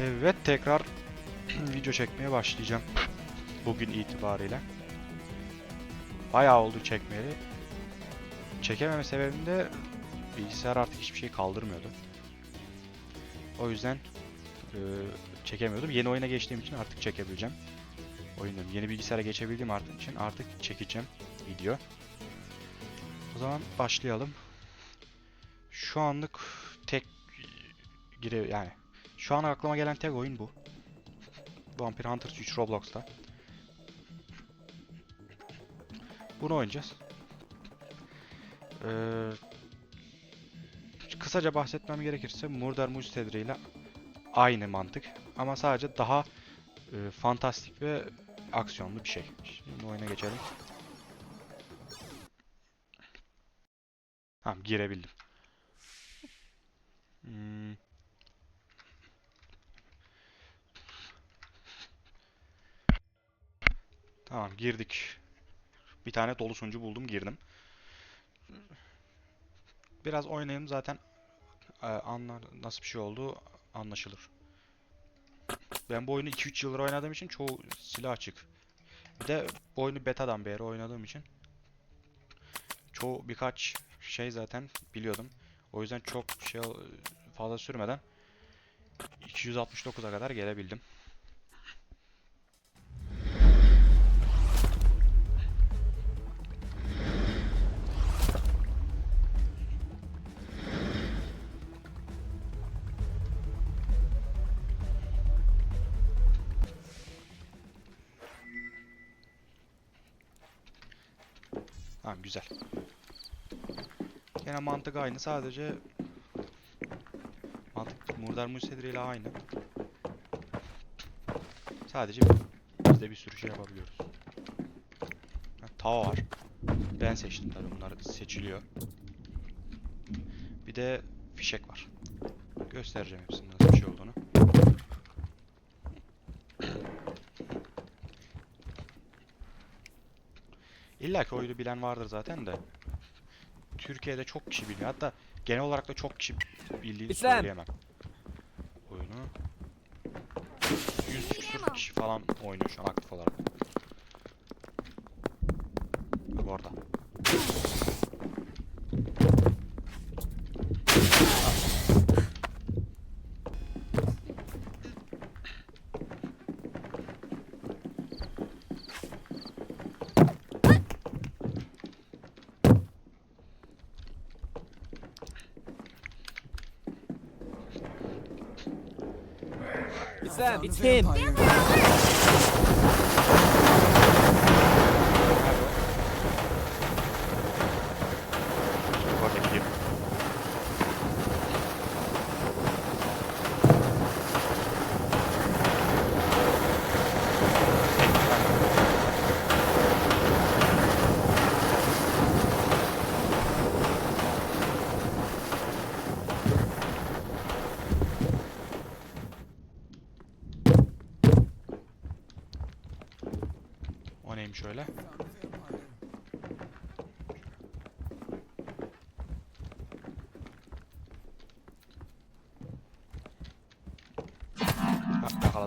Evet tekrar video çekmeye başlayacağım. Bugün itibariyle. Bayağı oldu çekmeyeli. Çekememe sebebim de bilgisayar artık hiçbir şey kaldırmıyordu. O yüzden e, çekemiyordum. Yeni oyuna geçtiğim için artık çekebileceğim. Oyunu yeni bilgisayara geçebildiğim artık için artık çekeceğim video. O zaman başlayalım. Şu anlık tek gire yani şu an aklıma gelen tek oyun bu. Vampire Hunters 3 Roblox'ta. Bunu oynayacağız. Ee, kısaca bahsetmem gerekirse Murder Mystery ile aynı mantık ama sadece daha e, fantastik ve aksiyonlu bir şey. Şimdi oyuna geçelim. Tamam girebildim. Hmm. Tamam girdik. Bir tane dolu sunucu buldum girdim. Biraz oynayayım zaten e, anlar nasıl bir şey olduğu anlaşılır. Ben bu oyunu 2-3 yıldır oynadığım için çoğu silah açık. Bir de bu oyunu betadan beri oynadığım için çoğu birkaç şey zaten biliyordum. O yüzden çok şey fazla sürmeden 269'a kadar gelebildim. Gene mantık aynı sadece mantık Murdar ile aynı. Sadece biz de bir sürü şey yapabiliyoruz. Ha, var. Ben seçtim tabii bunlar seçiliyor. Bir de fişek var. Göstereceğim hepsinin nasıl bir şey olduğunu. İlla ki oyunu bilen vardır zaten de. Türkiye'de çok kişi biliyor. Hatta genel olarak da çok kişi bildiğini İslam. söyleyemem. Oyunu. 100 küsur kişi falan oynuyor şu an aktif olarak. It's them. It's him.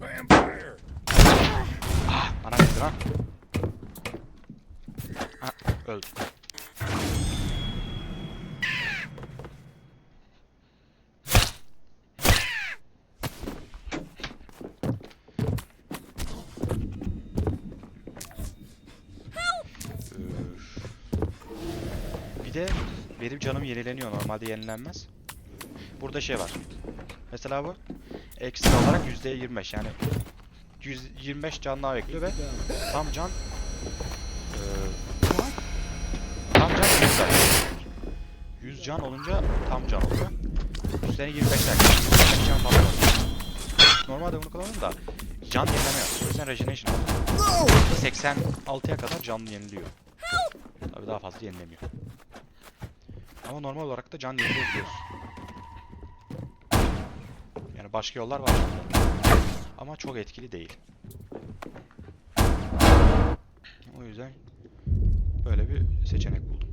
Ha, yakaladık. Ah, bana geldi lan. Ha, öldü. Üf. Bir de benim canım yenileniyor. Normalde yenilenmez. Burada şey var. Mesela bu ekstra olarak %25 yani 125 can daha ekliyor ve tam can eee, tam can 100 zaten. 100 can olunca tam can oluyor. Üstlerine 25 dakika. 25 can falan oluyor. Normalde bunu kullanırım da can yenileme yok. O yüzden regeneration aldım. 86'ya kadar canlı yeniliyor. Tabii daha fazla yenilemiyor. Ama normal olarak da can yenilebiliyoruz. Yani başka yollar var. Ama çok etkili değil. O yüzden böyle bir seçenek buldum.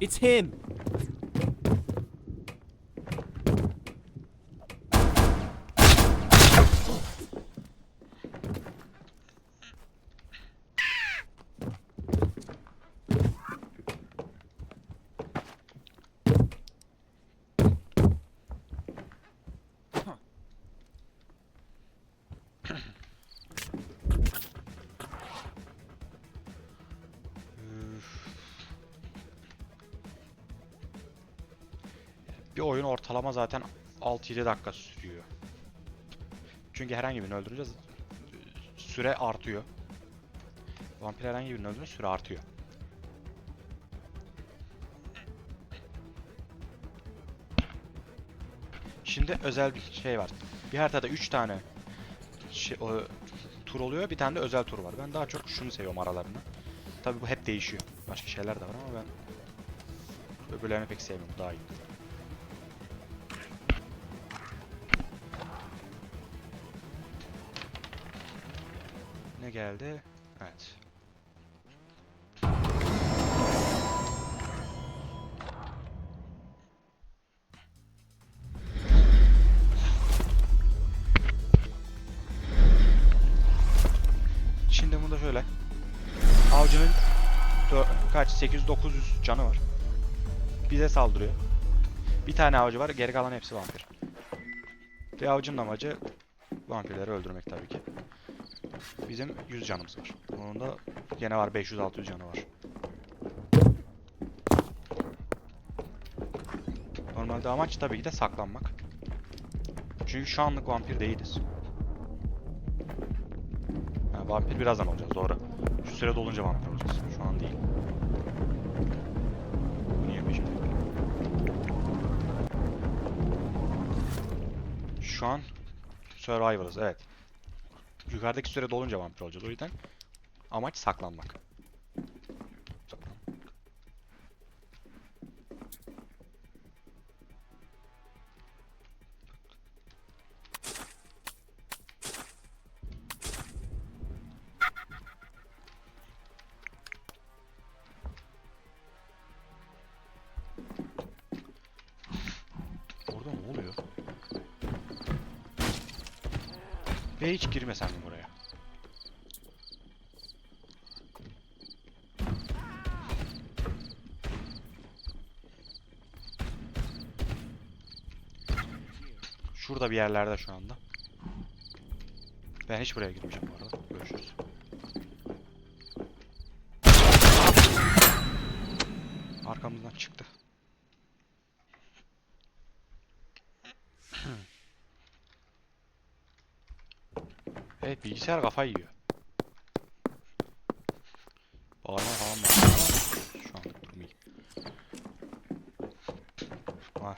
It's him. Ortalama zaten 6-7 dakika sürüyor. Çünkü herhangi birini öldürünce z- süre artıyor. Vampir herhangi birini öldürünce süre artıyor. Şimdi özel bir şey var. Bir haritada 3 tane şey, o, tur oluyor. Bir tane de özel tur var. Ben daha çok şunu seviyorum aralarında. Tabii bu hep değişiyor. Başka şeyler de var ama ben öbürlerini pek sevmiyorum. Daha iyi. Geldi? Evet. Şimdi bunda şöyle. Avcının kaç 800-900 canı var. Bize saldırıyor. Bir tane avcı var, geri kalan hepsi vampir. Ve avcının amacı vampirleri öldürmek tabii ki. Bizim 100 canımız var. Onun da gene var 500-600 canı var. Normalde amaç tabii ki de saklanmak. Çünkü şu anlık vampir değiliz. Ha, vampir birazdan olacağız doğru. Şu süre dolunca vampir olacağız. Şu an değil. Niye peşimde? Şu an Survivor'ız evet. Yukarıdaki süre dolunca vampir olacağız. O yüzden amaç saklanmak. Hiç girmesem mi buraya? Şurada bir yerlerde şu anda. Ben hiç buraya girmeyeceğim bu arada. Görüşürüz. Arkamızdan çıktı. Evet bilgisayar kafayı yiyor. Bağırma falan var şu anlık durum iyi. Ha.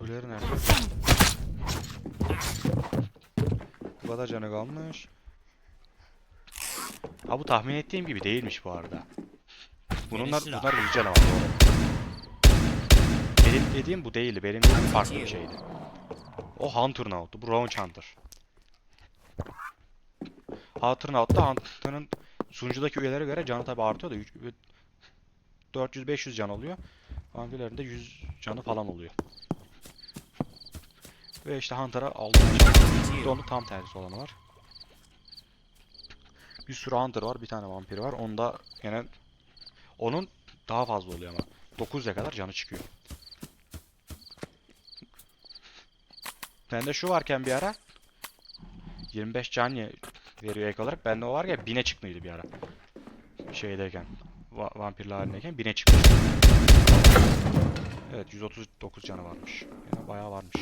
Öbürleri nerede? Bu kadar canı kalmış. Ha bu tahmin ettiğim gibi değilmiş bu arada. Bunlar bunlar yüz canavar. Benim dediğim bu değildi. Benim dediğim farklı bir şeydi. O Hunter Note'du. Bu Roach Hunter. Hunter Note'da Hunter'ın sunucudaki üyelere göre canı tabi artıyor da 400-500 can oluyor. Vampirlerin de 100 canı falan oluyor. Ve işte Hunter'a aldım. Bir de onun tam tersi olanı var. Bir sürü Hunter var, bir tane vampir var. Onda gene onun daha fazla oluyor ama. 900'e kadar canı çıkıyor. Bende şu varken bir ara 25 can veriyor ek olarak. Bende o var ya 1000'e çıkmıyordu bir ara. Şeydeyken, va vampirli halindeyken 1000'e çıkmış. Evet 139 canı varmış. Yani bayağı varmış.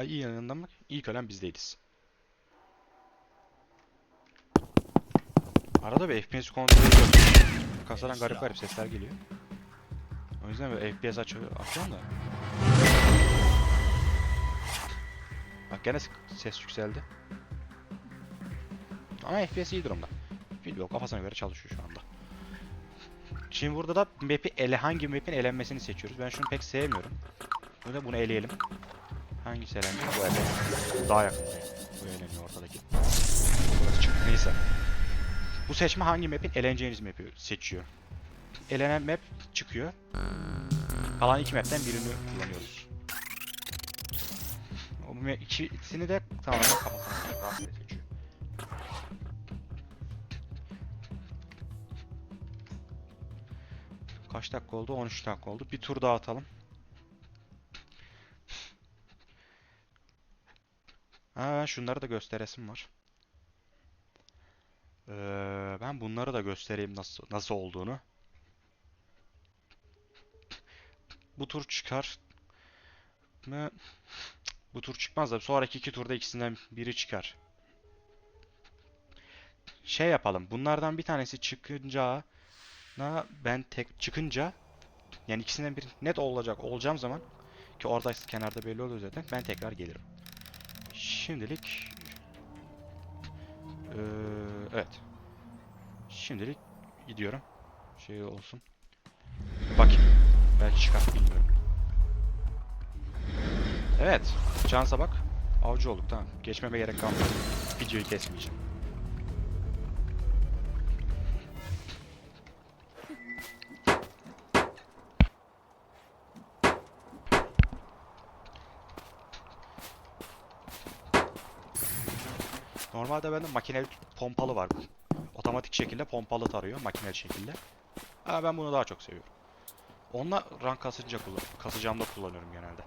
Ay iyi yanından bak. İlk ölen biz değiliz. Arada bir FPS kontrolü yok. Kasadan garip garip sesler geliyor. O yüzden böyle FPS açıyor, açıyorum da. Bak gene ses yükseldi. Ama FPS iyi durumda. Video kafasına göre çalışıyor şu anda. Şimdi burada da map'i ele hangi map'in elenmesini seçiyoruz. Ben şunu pek sevmiyorum. Burada bunu eleyelim. Hangisi eleniyor? Bu eleniyor. Daha yakın. Bu eleniyor ortadaki. Burası çıktı. Neyse. Bu seçme hangi map'in eleneceğiniz map'i seçiyor. Elenen map çıkıyor. Kalan iki map'ten birini kullanıyoruz. O ikisini de tamamen kapatalım. Kaç dakika oldu? 13 dakika oldu. Bir tur daha atalım. Ha, şunları da gösteresim var. Ee, ben bunları da göstereyim nasıl nasıl olduğunu. Bu tur çıkar? Bu tur çıkmaz da sonraki iki turda ikisinden biri çıkar. Şey yapalım. Bunlardan bir tanesi çıkınca na ben tek çıkınca yani ikisinden biri net olacak olacağım zaman ki orada kenarda belli oluyor zaten ben tekrar gelirim. Şimdilik eee, evet. Şimdilik gidiyorum. Şey olsun. Bakayım. Belki çıkar bilmiyorum. Evet. Şansa bak. Avcı olduk tamam. Geçmeme gerek kalmadı. Videoyu kesmeyeceğim. Normalde bende makineli pompalı var. Otomatik şekilde pompalı tarıyor makineli şekilde. Ama ben bunu daha çok seviyorum. Onunla rank kasınca kullan kasacağımda kullanıyorum genelde.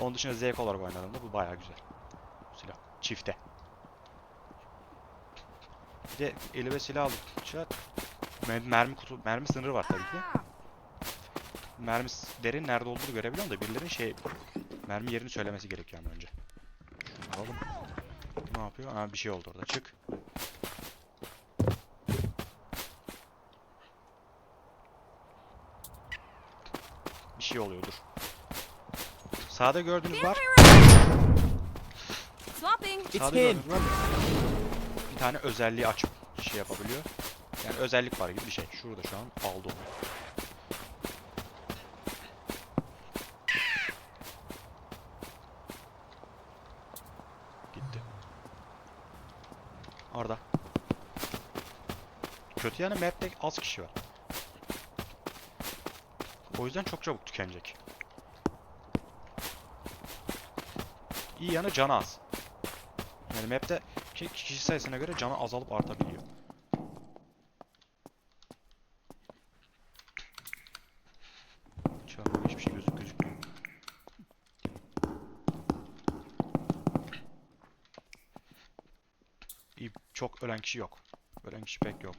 Onun dışında zevk olarak oynadığımda bu bayağı güzel. Bu silah. Çifte. Bir de eli ve silah aldıkça mer- mermi kutu mermi sınırı var tabii ki. Mermilerin nerede olduğunu görebiliyorum da birilerinin şey mermi yerini söylemesi gerekiyor ama önce. Ne yapıyor? Ha bir şey oldu orada. Çık. Bir şey oluyor dur. Sağda gördüğünüz var. Sağda gördüğünüz var. Bir tane özelliği açıp şey yapabiliyor. Yani özellik var gibi bir şey. Şurada şu an aldı onu. Gitti. Orada. Kötü yanı map'te az kişi var. O yüzden çok çabuk tükenecek. İyi yanı canı az. Yani map'te ki- kişi sayısına göre canı azalıp artabiliyor. Şey çok ölen kişi yok. Ölen kişi pek yok.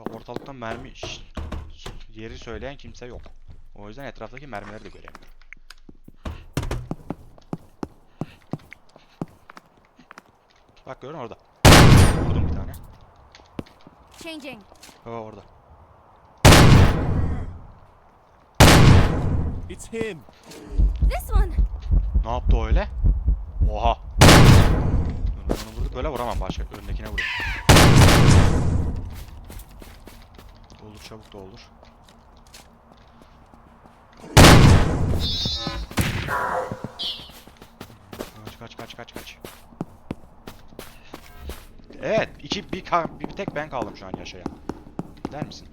Şu an ortalıkta mermi yeri söyleyen kimse yok. O yüzden etraftaki mermileri de göremiyorum. Bak görün orada. Vurdum bir tane. Changing. O orada. It's him. This one. Ne yaptı o öyle? Oha. Onu vurduk böyle vuramam başka. Öndekine vurayım. Olur çabuk da olur. Kaç kaç kaç kaç kaç. Evet, iki bir, ka- bir tek ben kaldım şu an yaşayan. Der misin?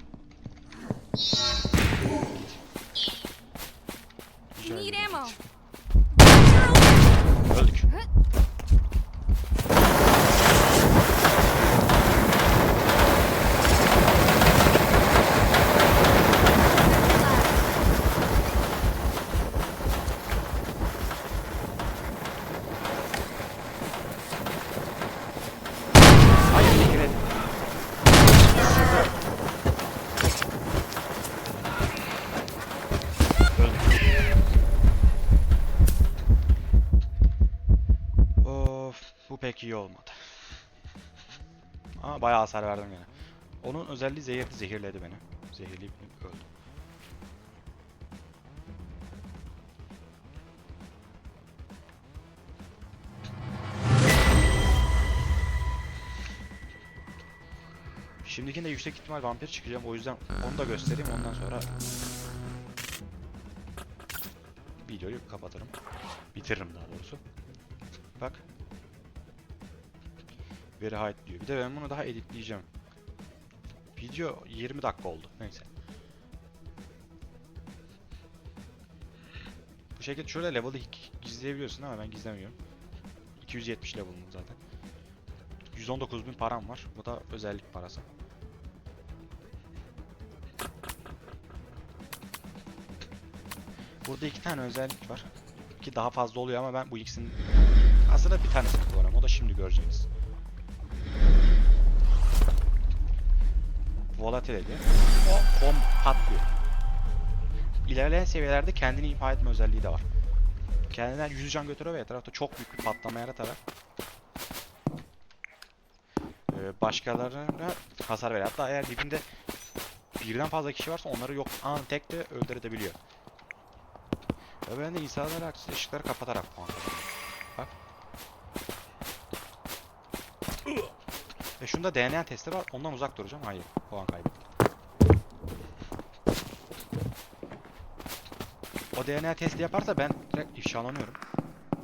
Need ammo. Öldük. Hayır, siktir et. Öldük. Bu pek iyi olmadı. Ama bayağı hasar verdim gene. Onun özelliği zehirdi, zehirledi beni. Zehirleyip öldüm. Şimdikinde yüksek ihtimal vampir çıkacağım. O yüzden onu da göstereyim. Ondan sonra videoyu kapatırım. Bitiririm daha doğrusu. Bak. Very high diyor. Bir de ben bunu daha editleyeceğim. Video 20 dakika oldu. Neyse. Bu şekilde şöyle level'ı gizleyebiliyorsun ama ben gizlemiyorum. 270 level'ım zaten. 119.000 param var. Bu da özellik parası. Burada iki tane özellik var. Ki daha fazla oluyor ama ben bu ikisinin aslında bir tanesini kullanıyorum. O da şimdi göreceğiniz. Volatility. O bom patlıyor. İlerleyen seviyelerde kendini imha etme özelliği de var. Kendinden 100 can götürüyor ve etrafta çok büyük bir patlama yaratarak ee, başkalarına hasar veriyor. Hatta eğer dibinde birden fazla kişi varsa onları yok an tek de öldürebiliyor. Ve ben de insanlara ışıkları kapatarak puan kazanıyorum. Ve şunda DNA testi var. Ondan uzak duracağım. Hayır. Puan kaybettim. O DNA testi yaparsa ben direkt ifşalanıyorum.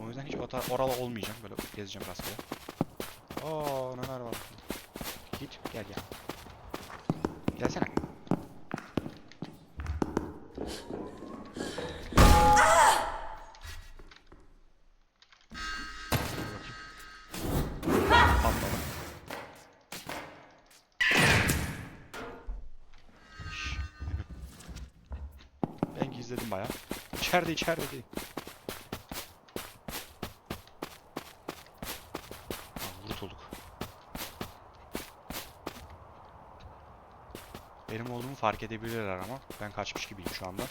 O yüzden hiç o tar- oralı olmayacağım. Böyle gezeceğim rastgele. Oo neler var. Git gel gel. Gelsene. İçeride içeride değil. Tamam, Kurtulduk. Benim olduğumu fark edebilirler ama ben kaçmış gibiyim şu anda.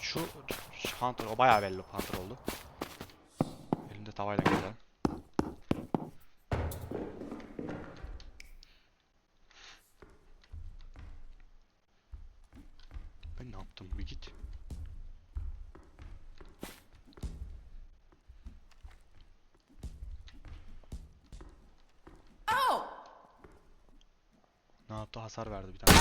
Şu Hunter o bayağı belli Hunter oldu. Elimde tavayla gezelim. Ben ne yaptım bir git. Ne yaptı? Hasar verdi bir tane.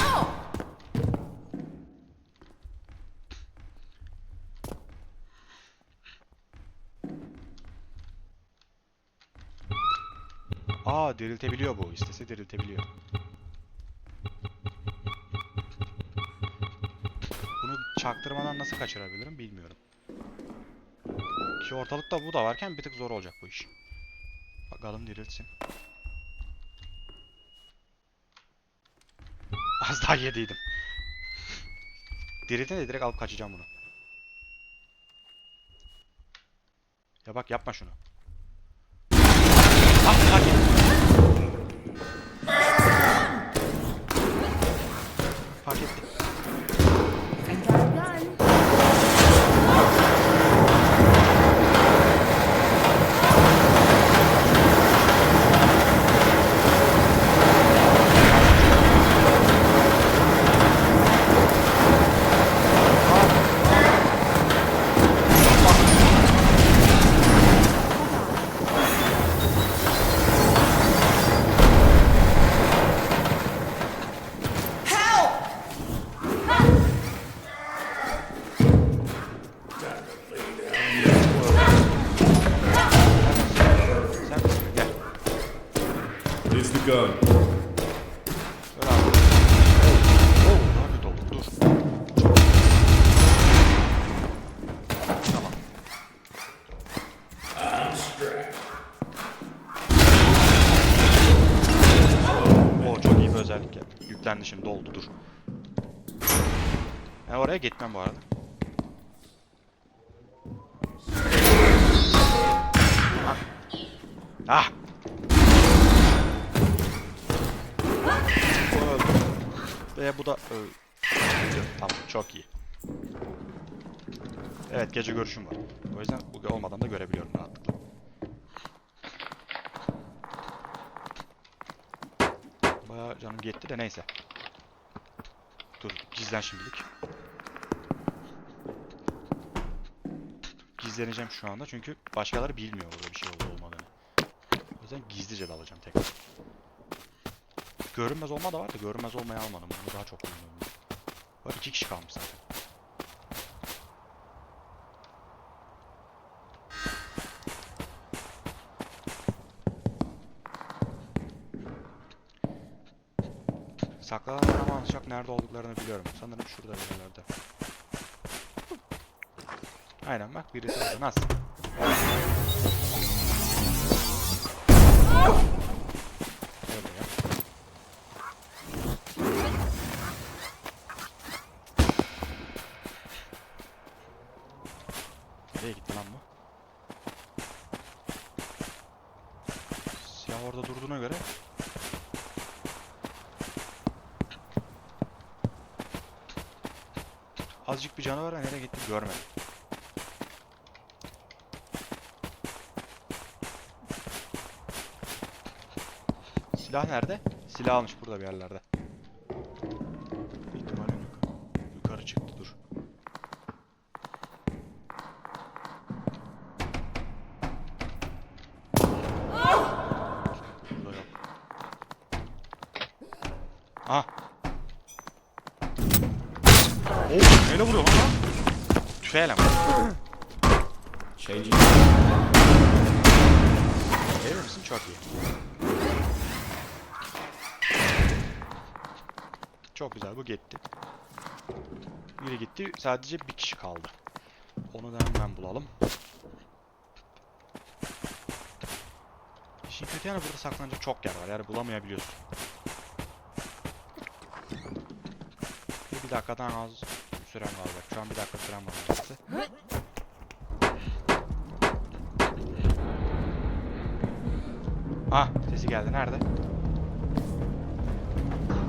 Aa diriltebiliyor bu. İstese diriltebiliyor. Bunu çaktırmadan nasıl kaçırabilirim bilmiyorum. Ki ortalıkta bu da varken bir tık zor olacak bu iş. Bakalım diriltsin. Az daha yediydim. Diriltin de direkt alıp kaçacağım bunu. Ya bak yapma şunu. Dur. Ben oraya gitmem bu arada. Ah. Ah. Ve bu da öldü. Tamam çok iyi. Evet gece görüşüm var. yüzden bu olmadan da görebiliyorum rahatlıkla. Bayağı canım gitti de neyse. Dur gizlen şimdilik. Gizleneceğim şu anda çünkü başkaları bilmiyor burada bir şey olup olmadığını. O yüzden gizlice dalacağım tekrar. Görünmez olma da var da görünmez olmayı almadım. Bunu daha çok kullanıyorum. Var iki kişi kalmış zaten. Saklananlar ama az çok nerede olduklarını biliyorum. Sanırım şurada bir yerlerde. Aynen bak birisi orada. Nasıl? Öyle ya. Nereye gitti lan bu? Siyah orada durduğuna göre Azıcık bir canı var ama nereye gitti görmedim. Silah nerede? Silah almış burada bir yerlerde. İhtimalim yok. Yukarı çıktı dur. Burada yok. Ah. Oo, neyle vuruyor lan lan? Tüfeğiyle mi? Changing. Verir misin? Çok iyi. Çok güzel bu gitti. Biri gitti. Sadece bir kişi kaldı. Onu da hemen bulalım. İşin kötü yanı burada saklanacak çok yer var. Yani bulamayabiliyorsun. Bir, dakikadan az süren var. Şu an bir dakika süren var. Ah sesi geldi. Nerede?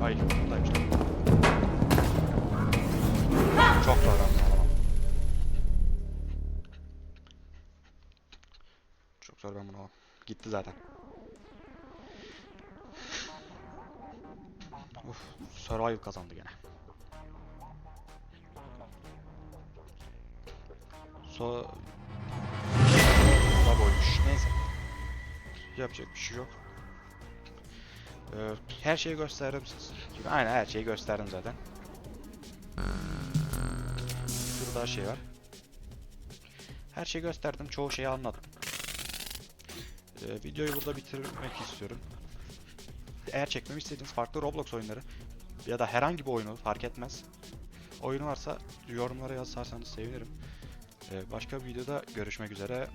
Ay buradaymış. Çok zor alamam. Çok zor ben bunu alamam. Gitti zaten. Uf, Survive kazandı gene. So... Da boymuş. Neyse. Yapacak bir şey yok. Ee, her şeyi gösterdim siz. Gibi. Aynen her şeyi gösterdim zaten. Şurada şey var. Her şeyi gösterdim. Çoğu şeyi anlattım. Ee, videoyu burada bitirmek istiyorum. Eğer çekmemi istediğiniz farklı Roblox oyunları ya da herhangi bir oyunu fark etmez. Oyun varsa yorumlara yazarsanız sevinirim. Ee, başka bir videoda görüşmek üzere.